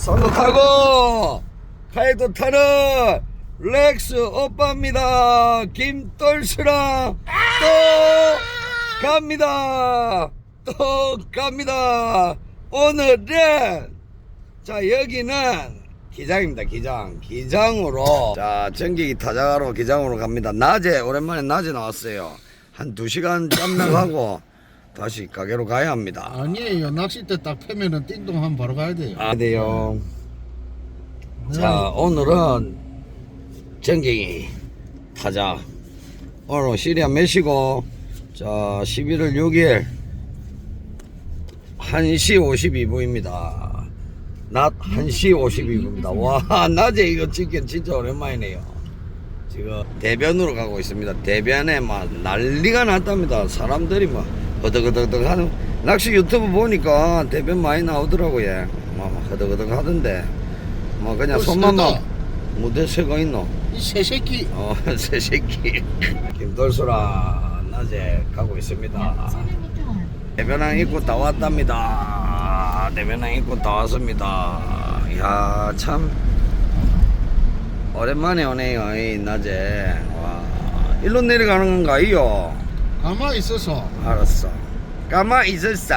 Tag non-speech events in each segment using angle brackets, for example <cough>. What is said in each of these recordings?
선곡하고 파이도 타는 렉스 오빠입니다. 김돌수랑 또 갑니다. 또 갑니다. 오늘은 자 여기는 기장입니다 기장 기장으로 자 전기기 타자로 기장으로 갑니다 낮에 오랜만에 낮에 나왔어요 한 2시간 짬나가고 <laughs> 다시 가게로 가야 합니다. 아니에요. 낚싯대 딱 패면은 띵동하면 바로 가야 돼요. 아 돼요. 자 오늘은 전기기 타자 오늘 시리아 몇시고 자 11월 6일 1시 52분입니다. 낮 1시 52분입니다. 와 <laughs> 낮에 이거 찍긴 진짜 오랜만이네요. 지금 대변으로 가고 있습니다. 대변에 막 난리가 났답니다. 사람들이 막 허덕허덕 하는 낚시 유튜브 보니까 대변 많이 나오더라고요 막 허덕허덕 하던데 뭐 그냥 어, 손만 막. 무대 새거 있노 이 새새끼. 어, <laughs> 새 새끼. 김돌수라 낮에 가고 있습니다. 대변항 입구 다 왔답니다. 대변항 입구 다 왔습니다. 이야, 참. 오랜만에 오네요, 이 낮에. 와. 일로 내려가는 건가, 이요? 가만히 있어서. 알았어. 가만 있었어.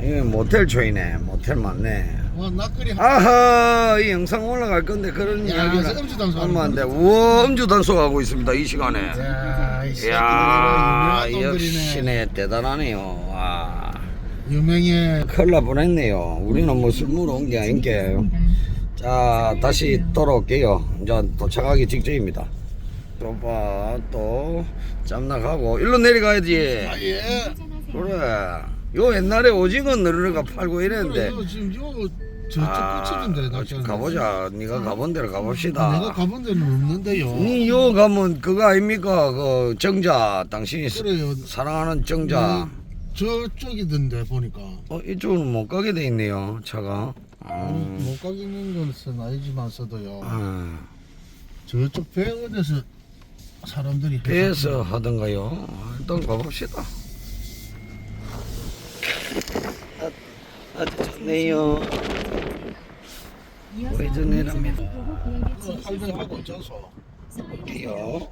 이거 모텔 초이네. 모텔 맞네. 와, 한 아하 이 영상 올라갈 건데 그런 야, 이야기가 그래서 음주 단속 하면 안 돼. 우와 음주 단속하고 있습니다 이 시간에. 야, 이 이야 새끼들 유명한 역시네. 대단하네요. 와 유명해. 큰일 날 뻔했네요. 우리는 뭐 술물 온게 아닌 게. 자 다시 돌아올게요. 이제 도착하기 직전입니다. 오빠 또 짬나가고 일로 내려가야지. 아, 예. 그래. 요 옛날에 오징어 너르르가 팔고 이랬는데. 그래, 지금 요 저쪽 아, 끝인데 낚시하는 가보자. 네가 가본 데로 가봅시다. 내가 가본 데는 없는데요. 니요 가면 그거 아닙니까? 그 정자 당신이 사- 그래요. 사랑하는 정자. 음, 저쪽이던데 보니까. 어 이쪽은 못 가게 돼 있네요 차가. 음. 못 가기는 것은 아니지만서도요. 아, 저쪽 배 어디서 사람들이 배에서 하던가요? 아, 일단 가봅시다. 아, 아주 좋네요. 우회전이랍니다. 할배하고 져서 볼게요.